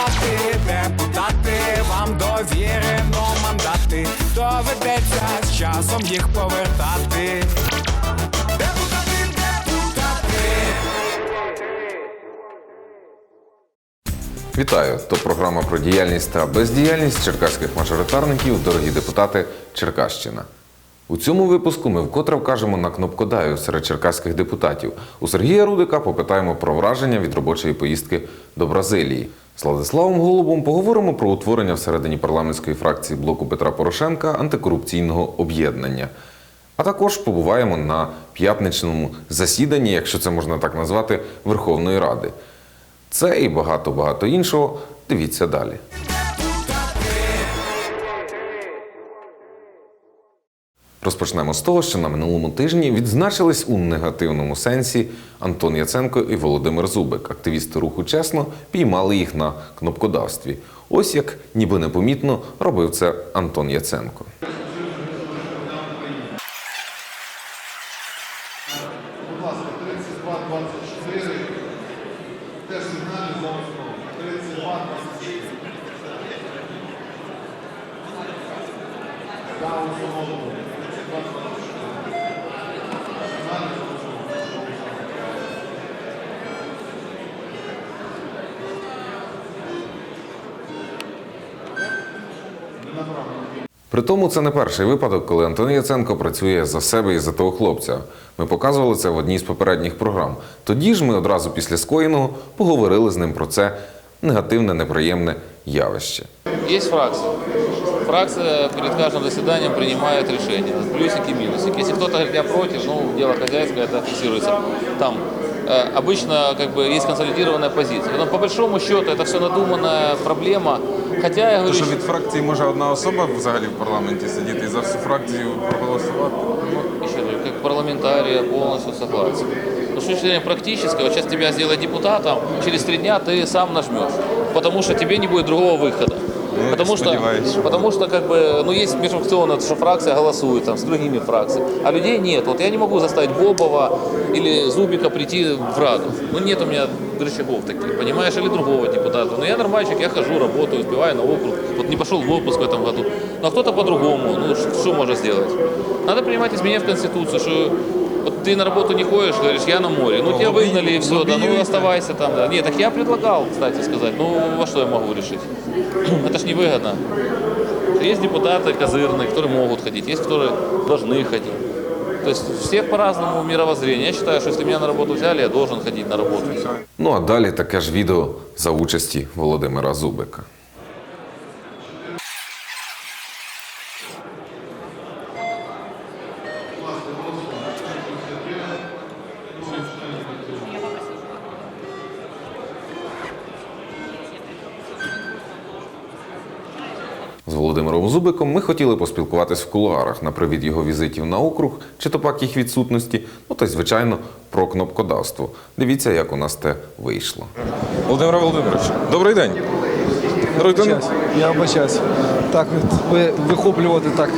депутати, депутати, вам довірено мандати, доведеться з часом їх повертати. Депутати, депутати. Вітаю! То програма про діяльність та бездіяльність черкаських мажоритарників, дорогі депутати Черкащина. У цьому випуску ми вкотре вкажемо на кнопкодаю серед черкаських депутатів. У Сергія Рудика попитаємо про враження від робочої поїздки до Бразилії. З Владиславом Голубом поговоримо про утворення всередині парламентської фракції блоку Петра Порошенка антикорупційного об'єднання. А також побуваємо на п'ятничному засіданні, якщо це можна так назвати, Верховної Ради. Це і багато-багато іншого. Дивіться далі. Розпочнемо з того, що на минулому тижні відзначились у негативному сенсі Антон Яценко і Володимир Зубик. Активісти руху чесно піймали їх на кнопкодавстві. Ось як ніби непомітно робив це Антон Яценко. Притому це не перший випадок, коли Антон Яценко працює за себе і за того хлопця. Ми показували це в одній з попередніх програм. Тоді ж ми одразу після скоєного поговорили з ним про це негативне, неприємне явище. Есть фракция. Фракция перед каждым заседанием принимает решения. Плюсики, минусики. Если кто-то говорит, я против, ну, дело хозяйское, это фиксируется. Там э, обычно как бы есть консолидированная позиция. Но по большому счету это все надуманная проблема. Хотя я говорю, То, що что- від фракції може одна особа взагалі в парламенті сидіти і за всю фракцію проголосувати. ну, еще говорю, как парламентария полностью согласен. Но с точки зрения практического, сейчас тебя сделать депутатом, через три дня ты сам нажмешь. Потому что тебе не будет другого выхода. Ну, потому что, сподеваюсь. потому что как бы, ну, есть межфракционно, что фракция голосует там, с другими фракциями, а людей нет. Вот я не могу заставить Бобова или Зубика прийти в Раду. Ну, нет у меня рычагов таких, понимаешь, или другого депутата. Но я нормальчик, я хожу, работаю, успеваю на округ. Вот не пошел в отпуск в этом году. Ну, а кто-то по-другому. Ну, ш- что можно сделать? Надо принимать изменения в Конституцию, что вот ты на работу не ходишь, говоришь, я на море. Ну, тебя лобби- выгнали и все, да, ну лоббируете. оставайся там. Да. Нет, так я предлагал, кстати сказать. Ну, во что я могу решить? Это ж невыгодно. Есть депутаты козырные, которые могут ходить, есть, которые должны ходить. То есть всех по-разному мировоззрение. Я считаю, что если меня на работу взяли, я должен ходить на работу. Ну а далі таке ж відео за участі Володимира Зубика. Володимиром ми хотіли поспілкуватись в кулуарах на привід його візитів на округ, чи то пак їх відсутності, ну та й звичайно про кнопкодавство. Дивіться, як у нас те вийшло. Володимир Володимирович, добрий день. Добрий Я вибачаюсь. Так, ви вихоплювати так.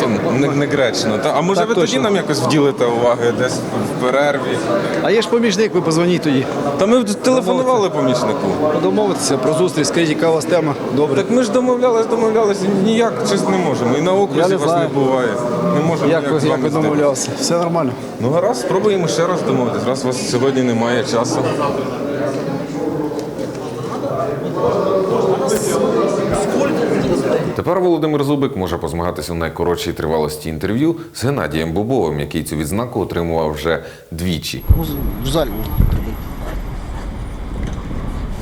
То не, не гречно. Та, а може Так ви тоді нам якось вділите уваги десь в перерві? А є ж помічник, ви позвоніть тоді. Та ми телефонували помічнику. Домовитися про зустріч, скажіть, яка у вас тема. Добре. Так ми ж домовлялись, домовлялись, ніяк щось не можемо. І на Я окрузі не вас знаю. не буває. Не можемо Як ніяк ви, з як вами ви домовлялися? Все нормально. Ну гаразд, спробуємо ще раз домовитись, раз у вас сьогодні немає часу. Тепер Володимир Зубик може позмагатися у найкоротшій тривалості інтерв'ю з Геннадієм Бобовим, який цю відзнаку отримував вже двічі. В залі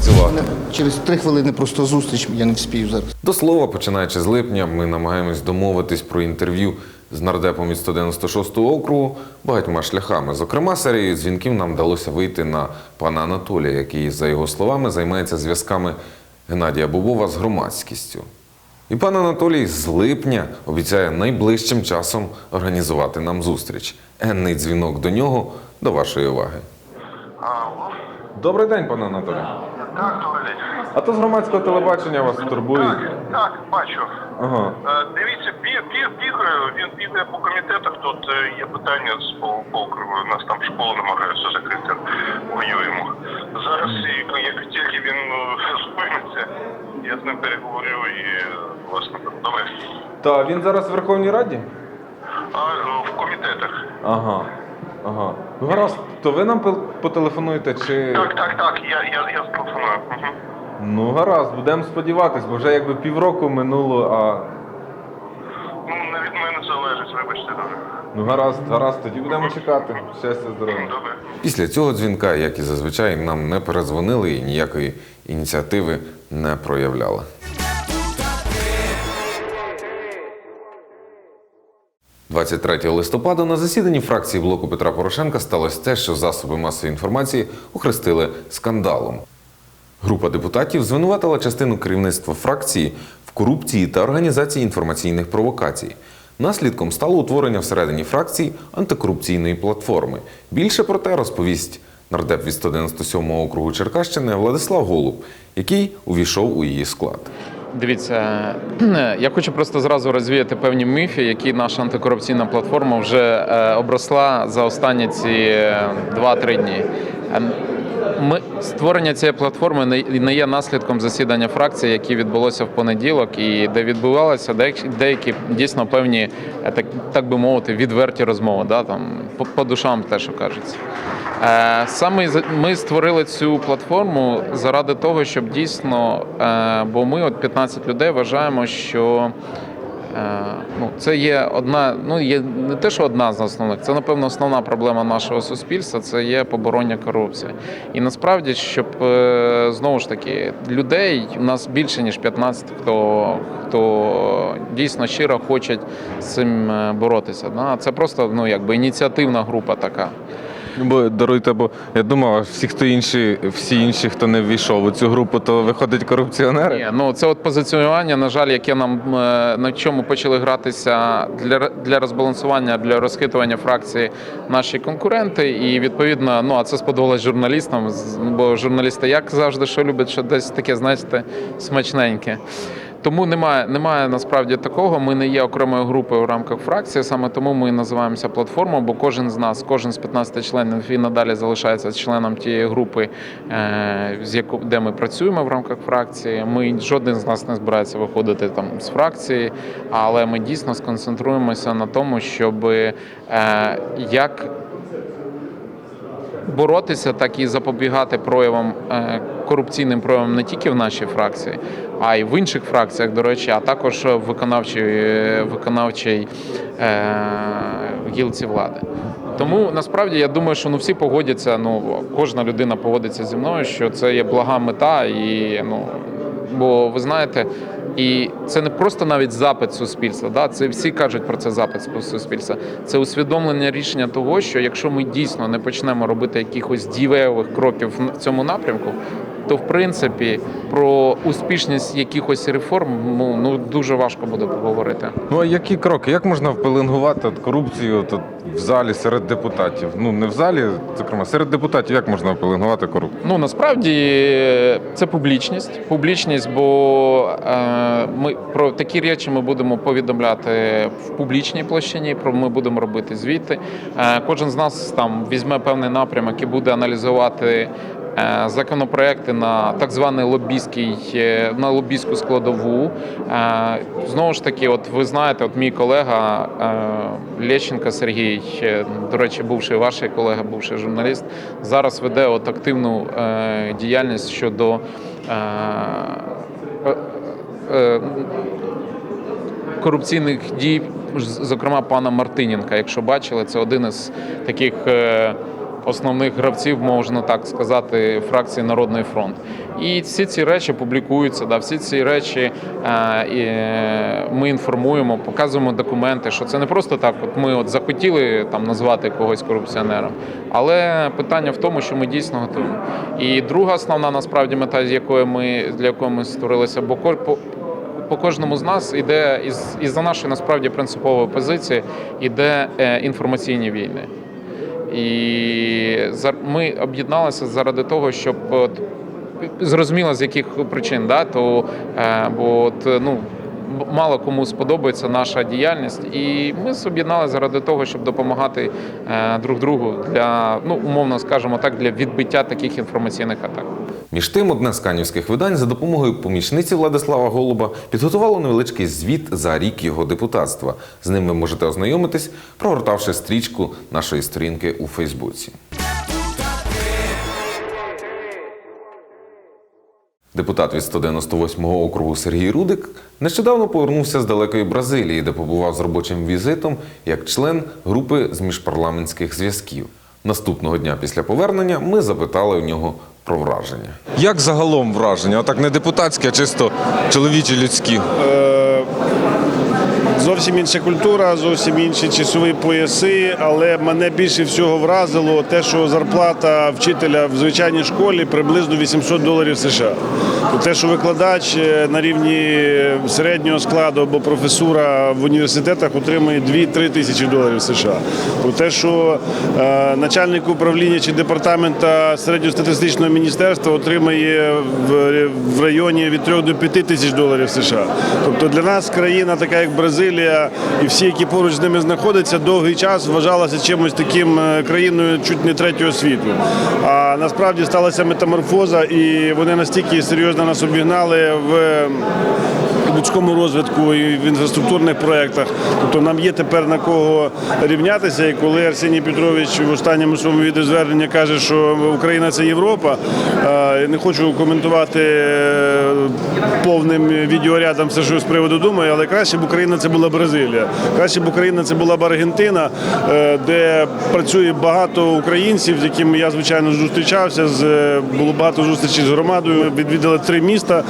Цілувати. через три хвилини просто зустріч, я не вспію зараз. До слова, починаючи з липня, ми намагаємось домовитись про інтерв'ю з нардепом від 196 округу багатьма шляхами. Зокрема, серією дзвінків нам вдалося вийти на пана Анатолія, який, за його словами, займається зв'язками Геннадія Бобова з громадськістю. І пан Анатолій з липня обіцяє найближчим часом організувати нам зустріч. Енний дзвінок до нього до вашої уваги. Алло. Добрий день, пане Анатолій. Так, добрий день. А то з громадського телебачення вас турбує. Так, так, бачу. Ага. Е, Дивіться, біг, біг, бігаю, він бігає по комітетах, тут е, є питання з по, по округу, у нас там школу намагаються закрити, воюємо. Зараз, і, як тільки він е, зупиниться, я з ним переговорю і власне добре. Та він зараз в Верховній Раді? А ну, в комітетах. Ага. Ага. Ну гаразд, то ви нам потелефонуєте чи. Так, так, так, я, я, я зателефоную. Угу. Ну гаразд, будемо сподіватись, бо вже якби півроку минуло, а. Ну, не від мене залежить, вибачте, добре. Ну гаразд, гаразд, тоді будемо чекати. Щастя, здоров'я. Після цього дзвінка, як і зазвичай, нам не перезвонили і ніякої ініціативи не проявляли. – 23 листопада на засіданні фракції блоку Петра Порошенка сталося те, що засоби масової інформації охрестили скандалом. Група депутатів звинуватила частину керівництва фракції в корупції та організації інформаційних провокацій. Наслідком стало утворення всередині фракції антикорупційної платформи. Більше про те розповість нардеп від 197 округу Черкащини Владислав Голуб, який увійшов у її склад. Дивіться, я хочу просто зразу розвіяти певні міфи, які наша антикорупційна платформа вже е, обросла за останні ці е, 2-3 дні. Ми створення цієї платформи не- не є наслідком засідання фракції, яке відбулося в понеділок, і де відбувалися деякі, дійсно певні, е, так, так би мовити, відверті розмови, да, там, по, по душам те, що кажеться. Е, Саме ми створили цю платформу заради того, щоб дійсно, е, бо ми, от 15 людей, вважаємо, що ну, це є одна, ну є не те, що одна з основних, це напевно основна проблема нашого суспільства. Це є побороння корупції. І насправді, щоб е, знову ж таки людей у нас більше ніж 15, хто хто дійсно щиро хочуть з цим е, боротися. Да? Це просто ну якби ініціативна група така. Бо даруйте, бо я думав, всі, хто інші, всі інші, хто не ввійшов у цю групу, то виходить корупціонери. Ні, ну це от позиціонування, на жаль, яке нам е, на чому почали гратися для для розбалансування, для розхитування фракції наші конкуренти. І відповідно, ну а це сподобалось журналістам. Бо журналісти, як завжди, що люблять, що десь таке, знаєте, смачненьке. Тому немає, немає насправді такого. Ми не є окремою групою в рамках фракції. Саме тому ми називаємося платформою, бо кожен з нас, кожен з 15 членів і надалі залишається членом тієї групи, е, з яку де ми працюємо в рамках фракції. Ми жоден з нас не збирається виходити там з фракції, але ми дійсно сконцентруємося на тому, щоб е, як боротися, так і запобігати проявам е, корупційним проявам не тільки в нашій фракції, а й в інших фракціях, до речі, а також в виконавчій, е, виконавчій е, гілці влади. Тому насправді я думаю, що ну всі погодяться. Ну кожна людина погодиться зі мною, що це є блага мета, і ну бо ви знаєте, і це не просто навіть запит суспільства. Да, це всі кажуть про це запит суспільства. Це усвідомлення рішення того, що якщо ми дійсно не почнемо робити якихось дієвих кроків в цьому напрямку. То в принципі про успішність якихось реформ ну, ну дуже важко буде поговорити. Ну а які кроки? Як можна впеленгувати от корупцію от, от в залі серед депутатів? Ну не в залі, зокрема, серед депутатів як можна впеленгувати корупцію? Ну насправді це публічність. Публічність, бо е, ми про такі речі ми будемо повідомляти в публічній площині. Про ми будемо робити звіти. Е, кожен з нас там візьме певний напрямок і буде аналізувати. Е, Законопроекти на так званий лобійський е, на лобійську складову. Е, Знову ж таки, от ви знаєте, от мій колега Лещенко Сергій, до речі, бувший ваш колега, бувший журналіст, зараз веде от активну діяльність щодо корупційних дій, зокрема пана Мартиненка. Якщо бачили, це один із таких. Основних гравців, можна так сказати, фракції Народний фронт. І всі ці речі публікуються. Да, всі ці речі е, е, ми інформуємо, показуємо документи, що це не просто так. От ми от захотіли там назвати когось корупціонером, але питання в тому, що ми дійсно готуємо. І друга основна насправді мета, з якої ми для якої ми створилися, бо по кожному з нас іде із із за нашої насправді принципової позиції іде е, інформаційні війни. І ми об'єдналися заради того, щоб зрозуміло з яких причин, да, то е, бо от, ну. Мало кому сподобається наша діяльність, і ми об'єдналися заради того, щоб допомагати е, друг другу для ну умовно скажемо так, для відбиття таких інформаційних атак. Між тим, одне з канівських видань за допомогою помічниці Владислава Голуба підготувало невеличкий звіт за рік його депутатства. З ним ви можете ознайомитись, прогортавши стрічку нашої сторінки у Фейсбуці. Депутат від 198-го округу Сергій Рудик нещодавно повернувся з далекої Бразилії, де побував з робочим візитом як член групи з міжпарламентських зв'язків. Наступного дня після повернення ми запитали у нього про враження. Як загалом враження? Отак не депутатське, а чисто чоловічі людські. Зовсім інша культура, зовсім інші часові пояси, але мене більше всього вразило те, що зарплата вчителя в звичайній школі приблизно 800 доларів США. Те, що викладач е, на рівні середнього складу або професура в університетах отримує 2-3 тисячі доларів США. Те, що е, начальник управління чи департамента середньостатистичного міністерства отримує в, в районі від 3 до 5 тисяч доларів США. Тобто для нас країна, така як Бразилія, і всі, які поруч з ними знаходяться, довгий час вважалася чимось таким е, країною чуть не третього світу. А насправді сталася метаморфоза, і вони настільки серйозно нас обігнали в людському розвитку і в інфраструктурних проєктах. Тобто нам є тепер на кого рівнятися. І коли Арсеній Петрович в останньому своєму відеозверненні каже, що Україна це Європа, не хочу коментувати е, повним відеорядом все, що з приводу думаю, але краще б Україна це була Бразилія. Краще б Україна це була б Аргентина, е, де працює багато українців, з якими я звичайно зустрічався. Е, було багато зустрічей з громадою. Відвідали три міста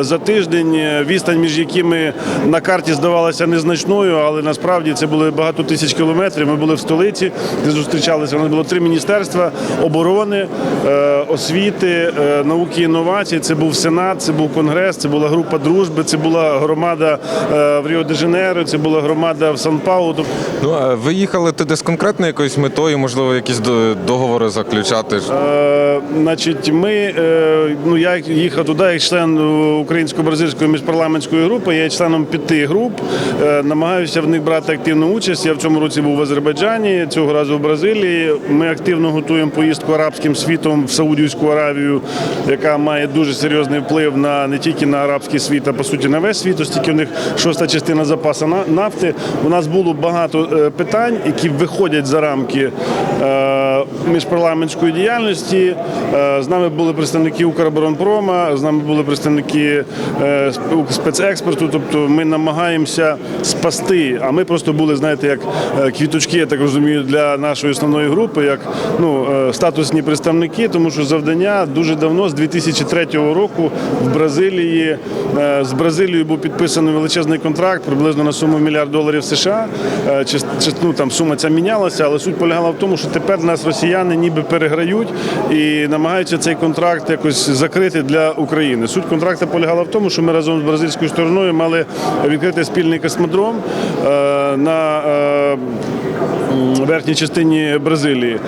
за тиждень. Відстань між якими на карті здавалася незначною, але насправді це були багато тисяч кілометрів. Ми були в столиці, де зустрічалися. У нас було три міністерства оборони, е, освіти, е, науки і інновацій. Це був сенат, це був конгрес, це була група дружби, це була громада е, в Ріо-де-Жанейро, це була громада в Сан-Паулу. Тобто Ну, а ви їхали туди з конкретною якоюсь метою, можливо, якісь договори заключати? Е, Значить, ми е, ну я їхав туди як член українсько-бразильської міжпарламентської групи. Я є членом п'яти груп. Е, Намагаюся в них брати активну участь. Я в цьому році був в Азербайджані, цього разу в Бразилії. Ми активно готуємо поїздку арабським світом в Саудівську Аравію, яка має дуже серйозний вплив на не тільки на арабський світ, а по суті на весь світ, оскільки в них шоста частина запасу на- нафти. У нас було багато е, питань, які виходять за рамки е, міжпарламентської діяльності. Е, З нами були представники Укроборонпрома, з нами були представники е, спецекспорту. Тобто ми намагаємося спасти. А ми просто були, знаєте, як е, квіточки, я так розумію, для нашої основної групи, як ну статусні представники, тому що завдання дуже давно, з 2003 року, в Бразилії з Бразилією був підписаний величезний контракт приблизно на суму мільярд доларів США. Чи ну, там сума ця мінялася, але суть полягала в тому, що тепер нас росіяни ніби переграють і намагаються цей контракт якось закрити для України. Суть контракту полягала в тому, що ми разом з бразильською стороною мали відкрити спільний космодром е, на е, верхній частині Бразилії.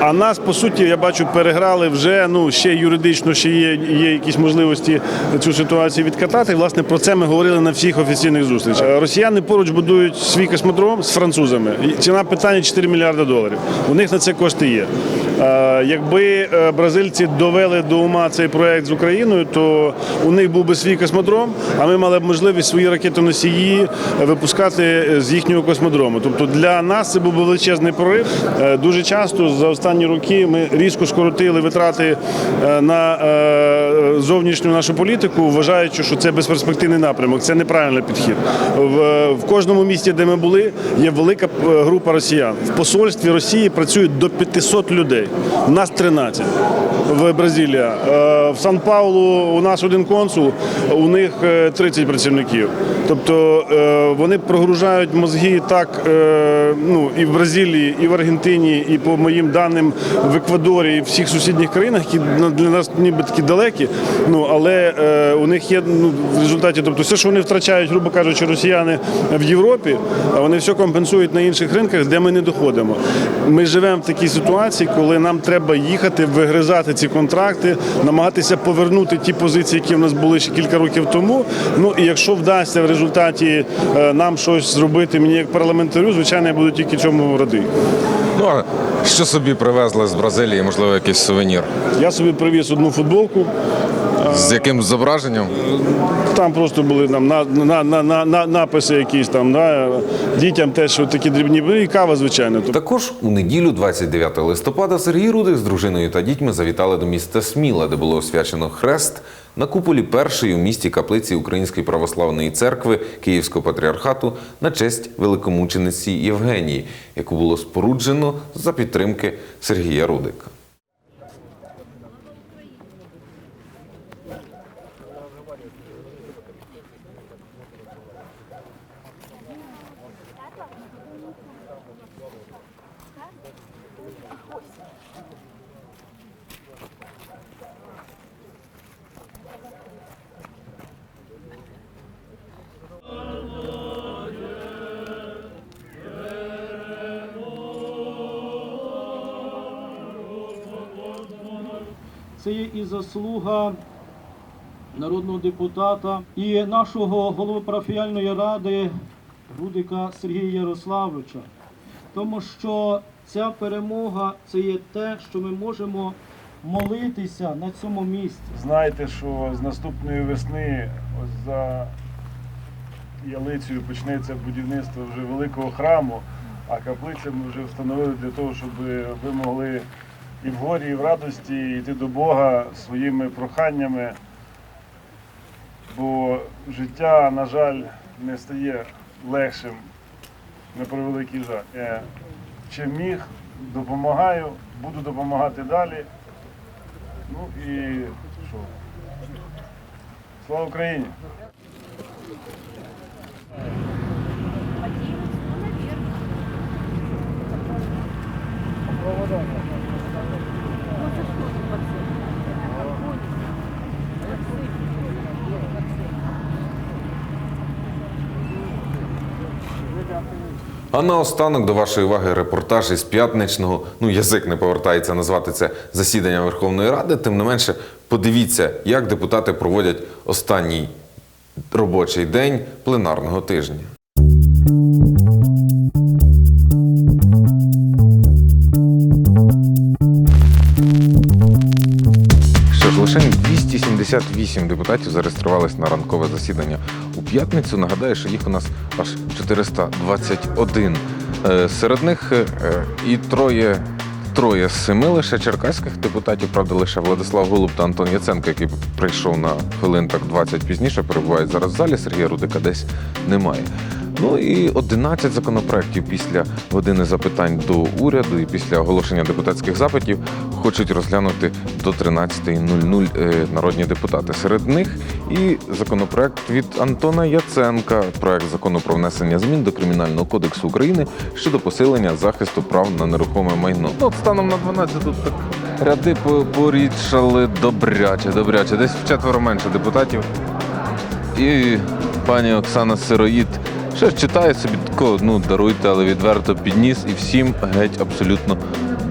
А нас, по суті, я бачу, переграли вже ну ще юридично, ще є, є якісь можливості цю ситуацію відкатати. Власне, про це ми говорили на всіх офіційних зустрічах. Е, Росіяни поруч будують свій космодром з французами. Ціна питання 4 мільярди доларів. У них на це кошти є. Е, Якби е, бразильці довели до ума цей проект з Україною, то у них був би свій космодром, а ми мали б можливість свої ракетоносії випускати з їхнього космодрому. Тобто для нас це був величезний прорив. Е, Дуже часто за останні роки ми різко скоротили витрати на зовнішню нашу політику, вважаючи, що це безперспективний напрямок. Це неправильний підхід. В, кожному місті, де ми були, є велика група росіян. В посольстві Росії працюють до 500 людей. У нас 13 в Бразилія. Е, В Сан-Паулу у нас один консул, у них е, 30 працівників. Тобто е, вони прогружають мозги так е, ну, і в Бразилії, і в Аргентині, і по моїм даним в Еквадорі, і в всіх сусідніх країнах, які для нас ніби такі далекі. Ну але е, у них є ну, в результаті, тобто все, що вони втрачають, грубо кажучи, росіяни в Європі, а вони все компенсують на інших ринках, де ми не доходимо. Ми живемо в такій ситуації, коли сказали, нам треба їхати, вигризати ці контракти, намагатися повернути ті позиції, які в нас були ще кілька років тому. Ну і якщо вдасться в результаті е, нам щось зробити, мені як парламентарю, звичайно, я буду тільки чому радий. Ну а що собі привезли з Бразилії, можливо, якийсь сувенір? Я собі привіз одну футболку. З яким зображенням? Там просто були там на, на, на, на, на написи якісь там, да, дітям теж такі дрібні ну, і кава, звичайно. Також у неділю, 29 листопада, Сергій Рудик з дружиною та дітьми завітали до міста Сміла, де було освячено хрест на куполі першої у місті каплиці Української православної церкви Київського патріархату на честь великомучениці Євгенії, яку було споруджено за підтримки Сергія Рудика. Це є і заслуга народного депутата і нашого голови парафіяльної ради Рудика Сергія Ярославовича. Тому що ця перемога це є те, що ми можемо молитися на цьому місці. Знаєте, що з наступної весни ось за ялицею почнеться будівництво вже великого храму, а каплиця ми вже встановили для того, щоб ви могли і в горі, і в радості йти до Бога своїми проханнями. Бо життя, на жаль, не стає легшим, на превеликий жаль. Чим міг, допомагаю, буду допомагати далі. Ну і що? Слава Україні! А наостанок до вашої уваги репортаж із п'ятничного. Ну, язик не повертається назвати це засідання Верховної Ради. Тим не менше, подивіться, як депутати проводять останній робочий день пленарного тижня. 278 депутатів зареєструвались на ранкове засідання у п'ятницю. Нагадаю, що їх у нас аж 421. Е, Серед них е, і троє. Троє з семи лише черкаських депутатів, правда, лише Владислав Голуб та Антон Яценко, який прийшов на хвилин так 20 пізніше, перебувають зараз в залі. Сергія Рудика десь немає. Ну і 11 законопроєктів після години запитань до уряду і після оголошення депутатських запитів хочуть розглянути до 13.00 е, народні депутати. Серед них і законопроект від Антона Яценка, проект закону про внесення змін до Кримінального кодексу України щодо посилення захисту прав на нерухоме майно. Ну, от станом на 12 тут так ряди по- порідшали добряче, добряче. Десь четверо менше депутатів. І пані Оксана Сироїд ще ж читає собі тако, ну даруйте, але відверто підніс і всім геть абсолютно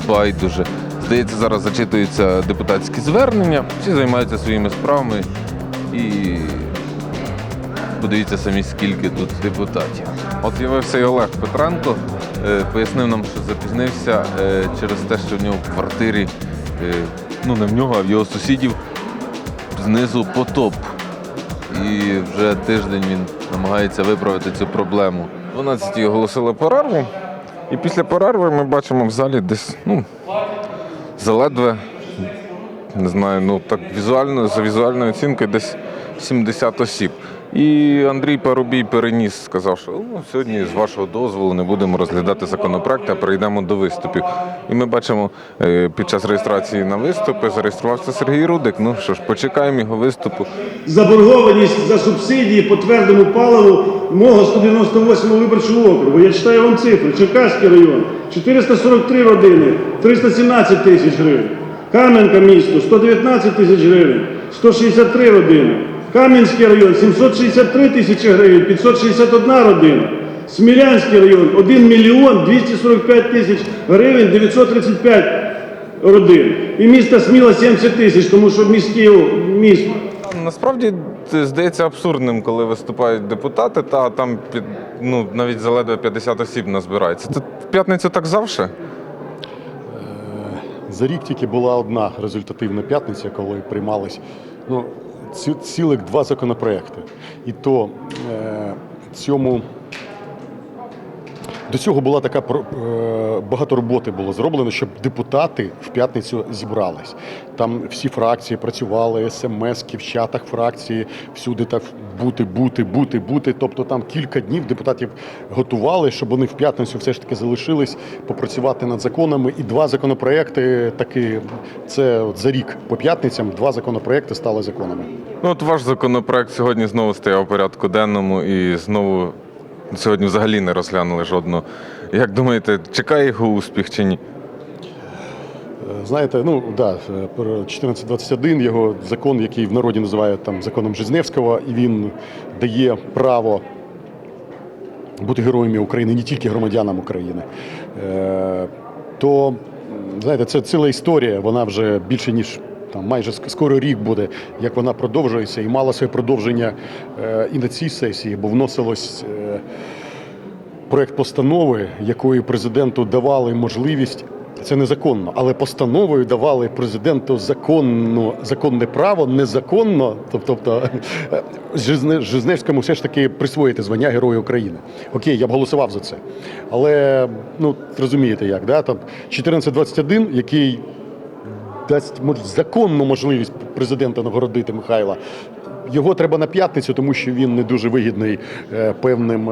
байдуже. Здається, зараз зачитуються депутатські звернення, всі займаються своїми справами і подивіться самі, скільки тут депутатів. От з'явився і Олег Петренко, е, пояснив нам, що запізнився е, через те, що в нього в квартирі, е, ну не в нього, а в його сусідів знизу потоп. І вже тиждень він намагається виправити цю проблему. 12 оголосили перерву, і після перерви ми бачимо в залі десь ну, заледве, не знаю, ну так візуально, за візуальною оцінкою десь 70 осіб. І Андрій Парубій переніс, сказав, що ну, сьогодні з вашого дозволу не будемо розглядати законопроект, а перейдемо до виступів. І ми бачимо е, під час реєстрації на виступи зареєструвався Сергій Рудик. Ну що ж, почекаємо його виступу. Заборгованість за субсидії по твердому паливу мого 198 виборчого округу. Я читаю вам цифри. Черкаський район 443 родини, 317 тисяч гривень. Кам'янка місто 119 тисяч гривень, 163 родини. Кам'янський район 763 тисячі гривень, 561 родина. Смілянський район 1 мільйон 245 тисяч гривень, 935 родин. І місто Сміла 70 тисяч, тому що містів міст Насправді це здається абсурдним, коли виступають депутати, та там під, ну, навіть заледве 50 осіб назбирається. Це в п'ятницю так завжди? За рік тільки була одна результативна п'ятниця, коли приймались ну, ці, цілих два законопроекти. І то е, цьому. До цього була така про- е, багато роботи було зроблено, щоб депутати в п'ятницю зібрались. Там всі фракції працювали, смски в чатах фракції, всюди так бути, бути, бути, бути. Тобто там кілька днів депутатів готували, щоб вони в п'ятницю все ж таки залишились попрацювати над законами. І два законопроекти таки це от за рік по п'ятницям два законопроекти стали законами. Ну, от ваш законопроект сьогодні знову стояв у порядку денному і знову сьогодні взагалі не розглянули жодного. Як думаєте, чекає його успіх чи ні? Е, Знаєте, ну да, е, про 1421 його закон, який в народі називають там законом Жизневського, і він дає право бути героями України, не тільки громадянам України. Е, То знаєте, це ціла історія. Вона вже більше ніж там майже скоро рік буде, як вона продовжується, і мала своє продовження е, і на цій сесії, бо вносилось. Е, проект постанови, якою президенту давали можливість. Це незаконно, але постановою давали президенту законно, законне право, незаконно, тобто е, Жизне- Жизневському все ж таки присвоїти звання Героя України. Окей, я б голосував за це. Але ну розумієте як, да? там 1421, який дасть законну можливість президента нагородити Михайла. Його треба на п'ятницю, тому що він не дуже вигідний е, певним.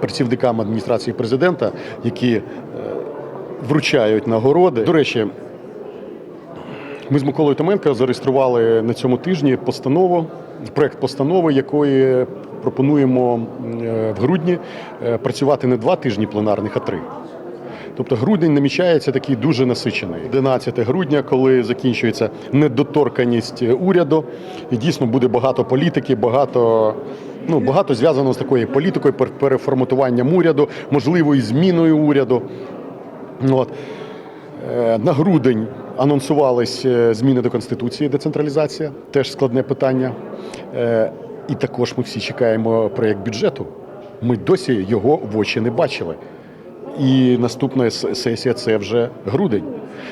Працівникам адміністрації президента, які е, вручають нагороди. До речі, ми з Миколою Томенко зареєстрували на цьому тижні постанову, проект постанови, якої пропонуємо е, в грудні е, працювати не два тижні пленарних, а три. Тобто грудень намічається такий дуже насичений. 11 грудня, коли закінчується недоторканість уряду, і дійсно буде багато політики, багато. Ну, багато зв'язано з такою політикою, переформатуванням уряду, можливою зміною уряду. От. Е, На грудень анонсувались е, зміни до Конституції, децентралізація, теж складне питання. Е, І також ми всі чекаємо проєкт бюджету. Ми досі його в очі не бачили. І наступна сесія це вже грудень.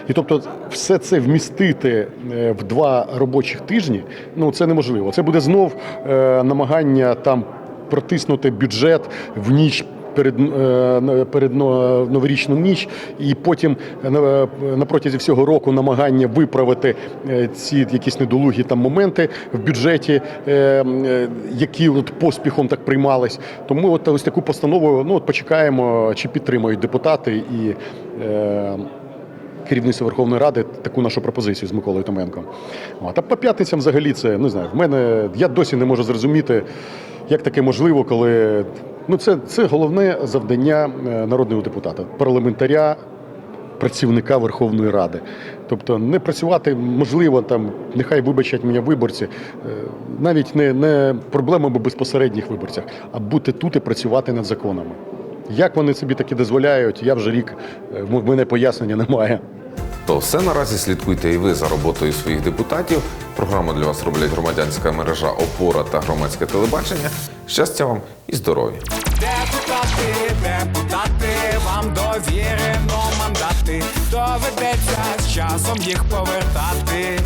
І тобто, все це вмістити е, в два робочих тижні, ну це неможливо. Це буде знов е, намагання там протиснути бюджет в ніч. Перед, е, перед новорічну ніч, і потім е, на, протязі всього року намагання виправити е, ці якісь недолугі там моменти в бюджеті, е, е, які от поспіхом так приймались. Тому от ось таку постанову ну от почекаємо, чи підтримають депутати і. Е, Керівництво Верховної Ради таку нашу пропозицію з Миколою Томенком. От. А по п'ятницям взагалі це не знаю. В мене я досі не можу зрозуміти, як таке можливо, коли ну це, це головне завдання е, народного депутата, парламентаря, працівника Верховної Ради. Тобто не працювати можливо там, нехай вибачать мене виборці, е, навіть не, не проблемами безпосередніх виборцях, а бути тут і працювати над законами. Як вони собі таки дозволяють, я вже рік е, в мене пояснення немає. То все наразі слідкуйте і ви за роботою своїх депутатів. Програму для вас роблять громадянська мережа Опора та громадське телебачення. Щастя вам і здоров'я! Депутати, депутати, вам довірено мандати. Доведеться з часом їх повертати.